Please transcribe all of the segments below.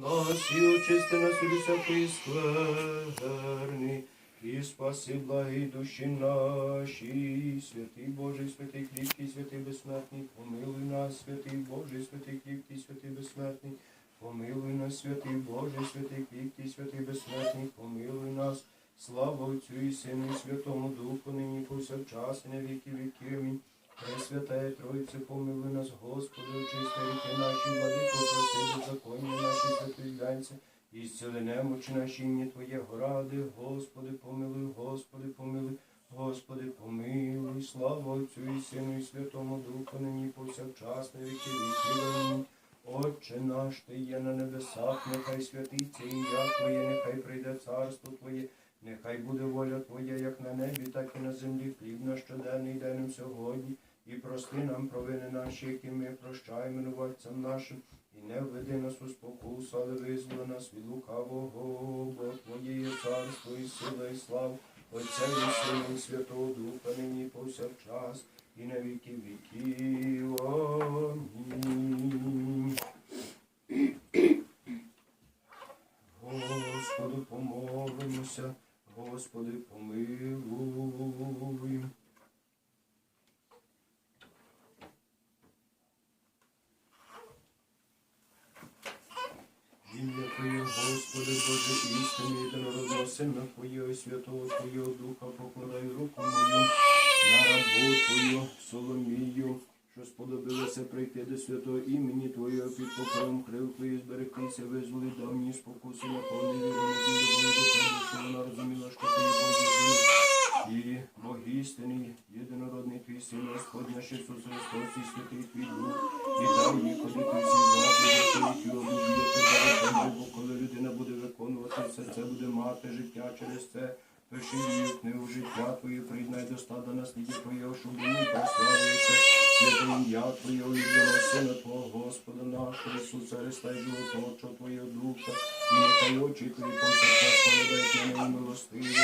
Нас і очисти нас від скверни, і спаси благі душі наші, святий Божий, святий кріпкий, святий безсмертний, помилуй нас, святий Божий, святий кріпкий, святий безсмертний, помилуй нас, святий Божий, святий кріпкий, святий безсмертний, помилуй нас, слава Отцю і Сину, і Святому Духу, нині повсякчас, і на віки віків. Амінь. Пресвятая Тройце, помилуй нас, Господи, очисти ріки наші, владико, прости беззаконня наші святоїданці, і зціли немочі наші, ім'я Твоє горади, Господи, помилуй, Господи, помилуй, Господи, помилуй, слава Отцю і Сину, і Святому Духу, нині повсякчас, на віки віків. Отче наш, Ти є на небесах, нехай святиться ім'я Твоє, нехай прийде царство Твоє, нехай буде воля Твоя, як на небі, так і на землі. Хліб наш щоденний дай нам сьогодні, і прости нам провини наші, які ми прощаємо винуватцям нашим, і не введи нас у спокусу, але визволи нас від лукавого, бо Твоє є царство і сила, і слава, Отця і Сина, і Святого Духа, нині повсякчас, і на віки віків. Амінь. Господу помолимося, Господи помилуй. Ім'я Твоє, Господи, Боже істини, єдинородного Сина Твоєго, Святого Твоєго Духа, покладаю руку мою на рабу Твою, Соломію, що сподобилося прийти до святого імені Твоєго під покровом крил Твоїх, зберегтися, визволи давні спокуси, наповни віру, надію, Боже, тебе, що вона розуміла, що Ти є син. І Бог істинний, єдинородний твій син, Господь наш Ісус Христос, і святий твій дух, і дай їй ходити всі заповіді, які обудіє тебе, бо коли людина буде виконувати все, це буде мати життя через це. Пиши книгу життя Твоє, приєднай до стада наслідя Твоєго, щоб вони прославився, святе ім'я Твоєго, єдиного Сина Твого, Господа нашого, Ісуса Христа, і животворчого Твоєго Духа, і нехай очі Твої повсякчас поглядають на милостиві,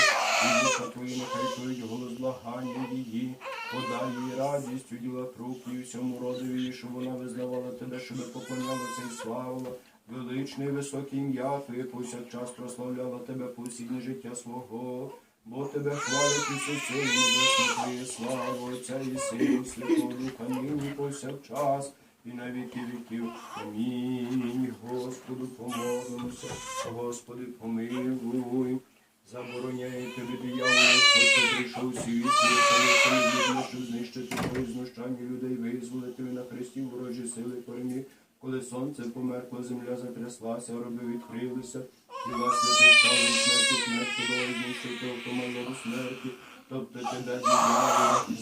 і духа Твої нехай чують голос благання її, подай їй радістю діла рук і всьому родові, щоб вона визнавала Тебе, щоб поклонялася і славила. Величне і високе ім'я Твоє повсякчас прославляла Тебе по життя свого. Бо тебе хвалять усі сили, небесне Твоє слава, Отця і Сину, Святого Духа, нині повсякчас, і на віки віків. Амінь. Господу помолимося, Господи помилуй. Забороняє тобі диявол, що прийшов світ, і щоб знищити твої знущання людей, визволити на хресті ворожі сили переміг. Коли сонце померкло, земля затряслася, роби відкрилися, і вас святий стали смерті, смерть подолає знищити автомобілю смерті, тобто тебе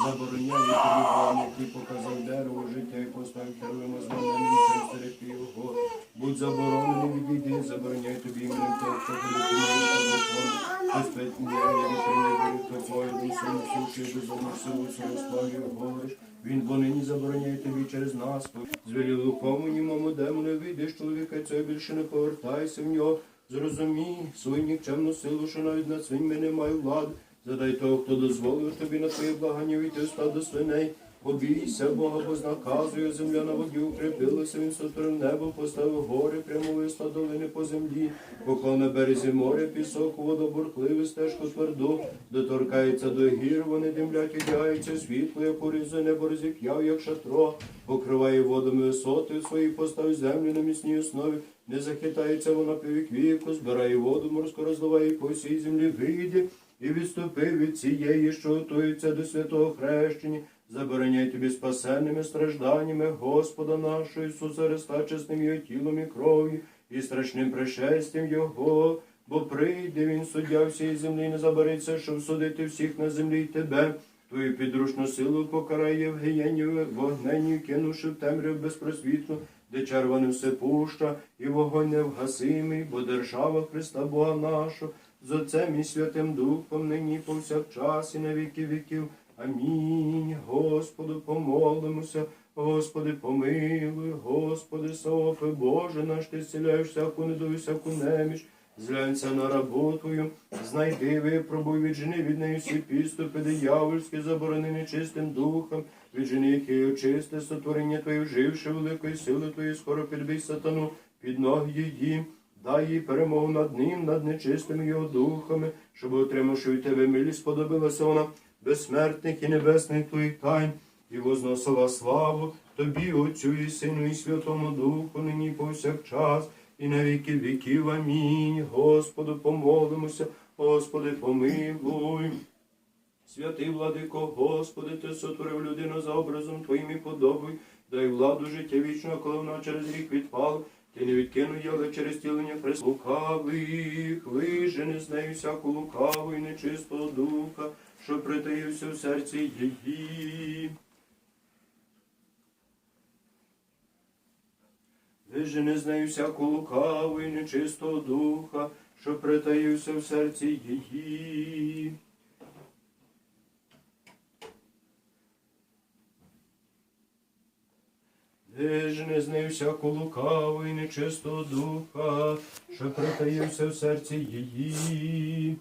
забороняє тобі вам, який показав дерево життя і поставив з мене стерегти його. Будь заборонений відійди, забороняй тобі іменем того, хто закон. Господь я не хто твоє дусом суші, безумно силу свою славі говориш. Він бо нині забороняє тобі через нас. Звелів лукому, німому демону вийдеш чоловіка, це більше не повертайся в нього. Зрозумій свою нікчемну силу, що навіть над свиньми немає влади. Задай того, хто дозволив тобі на твоє благання війти в стадо свиней. Побійся Бога, бо знаказує земля на воді укріпилася, він сотворив небо, поставив гори, прямо висла долини по землі, поклав на березі моря, пісок, воду бурхливу, стежку тверду, доторкається до гір, вони димлять, одягається світло, як урізує небо розіп'яв, як шатро, покриває водами висоти свої, поставив землю на міцній основі, не захитається вона півік віку, збирає воду, морську розливає по всій землі вийде, і відступив від цієї, що готується до святого хрещення. Забороняй тобі спасенними стражданнями Господа нашого Ісуса Христа, чесним його тілом і кров'ю, і страшним пришестям Його, бо прийде Він суддя всієї землі, не забориться, щоб судити всіх на землі й тебе. Твою підручну силу покарає в Євгенію, вогненню, кинувши в темряву безпросвітну, де червоним все пуща, і вогонь невгасимий, бо держава Христа Бога нашого, з Отцем і Святим Духом, нині повсякчас і на віки віків. Амінь. Господу помолимося, Господи, помилуй, Господи, Софи, Боже наш, ти зціляєш всяку недові, всяку неміч. Зглянься на рабу знайди, випробуй, віджени від неї всі підступи, диявольські, заборонені чистим духом, віджени їх і очисти сотворення Твоє, вживши великої сили Твої, скоро підбій сатану, під ноги її. Дай їй перемогу над ним, над нечистими його духами, щоб, отримавши від тебе милість, сподобилася вона безсмертних і небесних твоїх тайн, і возносила славу тобі, Отцю і Сину, і Святому Духу, нині повсякчас, і на віки віків. Амінь. Господу помолимося, Господи, помилуй. Святий владико, Господи, Ти сотворив людину за образом Твоїм і подобою, дай владу життя вічного, коли вона через рік відпала. Ти не відкинув але через тілення Христа лукавих, вижени з нею всяку лукаву і нечистого духа, що притаївся в серці її. Вижени з нею всяку лукаву і нечистого духа, що притаївся в серці її. Вижени з нею всяку лукаву і нечистого духа, що притаївся в серці її.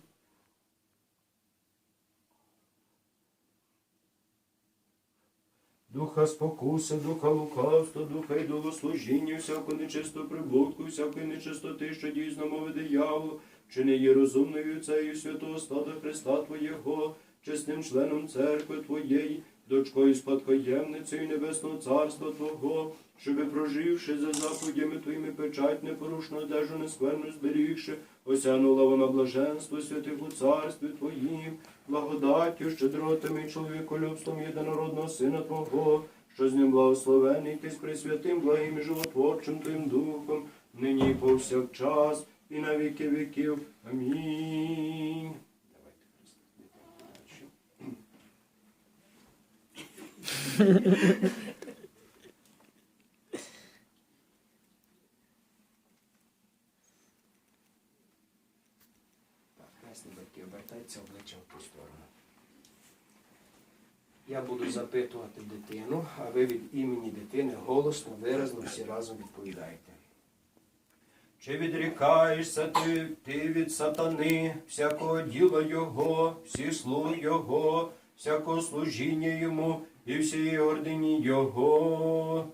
Духа спокуси, духа лукавства, духа ідолослужіння, всяку нечисту прибутку, всякої нечистоти, що дійсно мови дияволу, чи не є розумною цею святого стада Христа Твоєго, чесним членом церкви Твоєї, дочкою спадкоємницею Небесного Царства Твого, щоби проживши за заповідями Твоїми печать непорушну одежу нескверну зберігши, осянула вона блаженство святих у царстві Твоїм, благодаттю, щедротами і чоловіколюбством єдинородного Сина Твого, що з ним благословений ти з пресвятим, благим і животворчим Твоїм Духом, нині повсякчас, і на віки віків. Амінь. Хресні батьки, обертайтеся обличчям в ту сторону. Я буду запитувати дитину, а ви від імені дитини голосно, виразно всі разом відповідаєте. Чи відрікаєшся ти, ти від сатани, всякого діла Його, всі слуг Його, всякого служіння Йому і всієї ордині Його?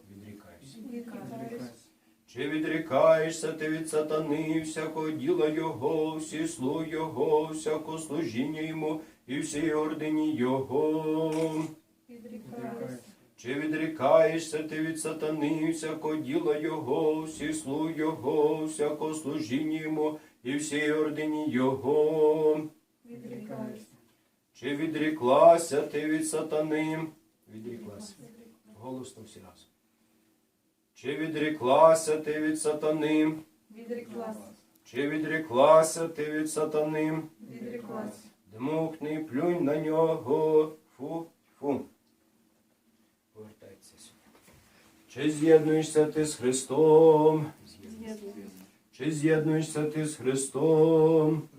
Чи відрікаєшся ти від сатани, всякого діла Його, всі слуг Його, всякого служіння Йому і всієї ордині Його? Чи відрікаєшся ти від сатани, всякого діла Його, всі слуг Його, всякого служіння Йому і всієї ордині Його? Чи відріклася ти від сатани? Відріклася. Голосно всі разом. Чи відріклася ти від сатани? Відреклася, Чи відріклася ти від сатани? відреклася, Дмухни, плюнь на нього. Фу, фу. Повертайтеся сюди. Чи з'єднуєшся ти з Христом? з'єднується, Чи з'єднуєшся ти з Христом?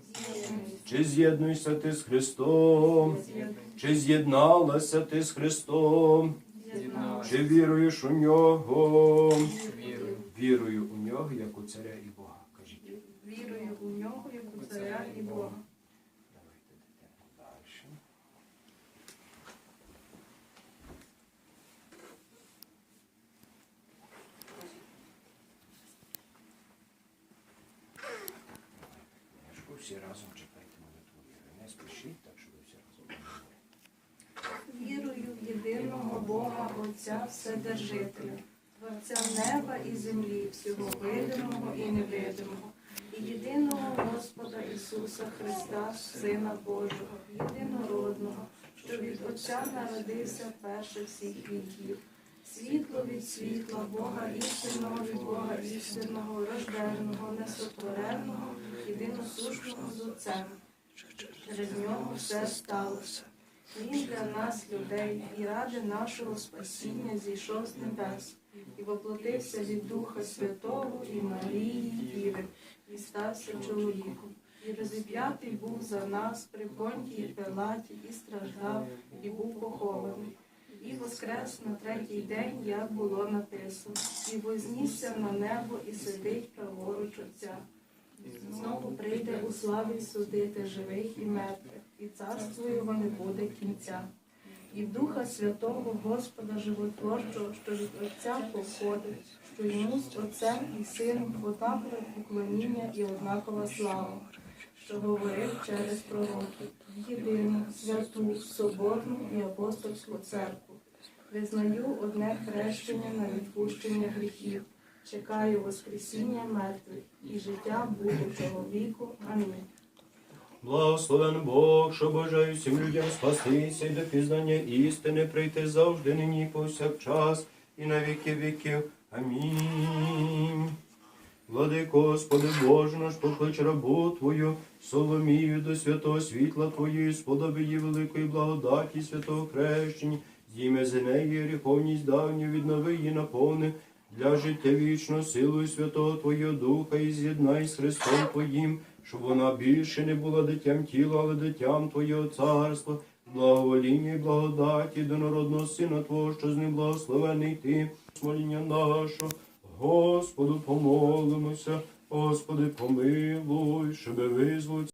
Чи з'єднуєшся ти з Христом? Чи з'єдналася ти з Христом? Чи віруєш у нього? Вірую. Вірую у нього, як у царя і Бога. Кажіть. вірую у нього, як у царя і Бога. Давайте дитину далі. Всі разом читайте молитву віри. Не спішіть, так що ви всі разом. Вірую в єдиного Бога Отця Вседержителя, Творця неба і землі, всього видимого і невидимого, і єдиного Господа Ісуса Христа, Сина Божого, єдинородного, що від Отця народився перше всіх віків. Світло від світла, Бога істинного від Бога істинного, рожденого, несотвореного, єдиносушного з Отцем. Через нього все сталося. Він для нас, людей, і ради нашого спасіння зійшов з небес, і воплотився від Духа Святого і Марії Діви, і стався чоловіком. І розіп'ятий був за нас при понтії Пилаті, і страждав, і був похований. І воскрес на третій день, як було написано, і вознісся на небо, і сидить праворуч Отця. Знову прийде у славі судити живих і мертвих, і царство його не буде кінця. І Духа Святого Господа Животворчого, що від Отця походить, що йому з Отцем і Сином однакове поклоніння і однакова слава, що говорив через пророків, єдину, святу, соборну і апостольську церкву. Визнаю одне хрещення на відпущення гріхів, чекаю Воскресіння мертвих і життя будучого віку. Амінь. Благословен Бог, що бажає всім людям спастися і до пізнання істини прийти завжди, нині повсякчас, і на віки віків. Амінь. Владико, Господи Боже наш, поклич рабу Твою, Соломію до святого світла Твоєї, сподоби її великої благодаті, святого хрещення, зійме з неї гріховність давню, віднови її наповни, для життя вічного силою Святого Твого Духа і з'єднай з Христом Твоїм, щоб вона більше не була дитям тіла, але дитям Твоєго царства, благовоління і благодаті до народного Сина Твого, що з ним благословений Ти, моління нашого. Господу помолимося, Господи помилуй, щоб визволити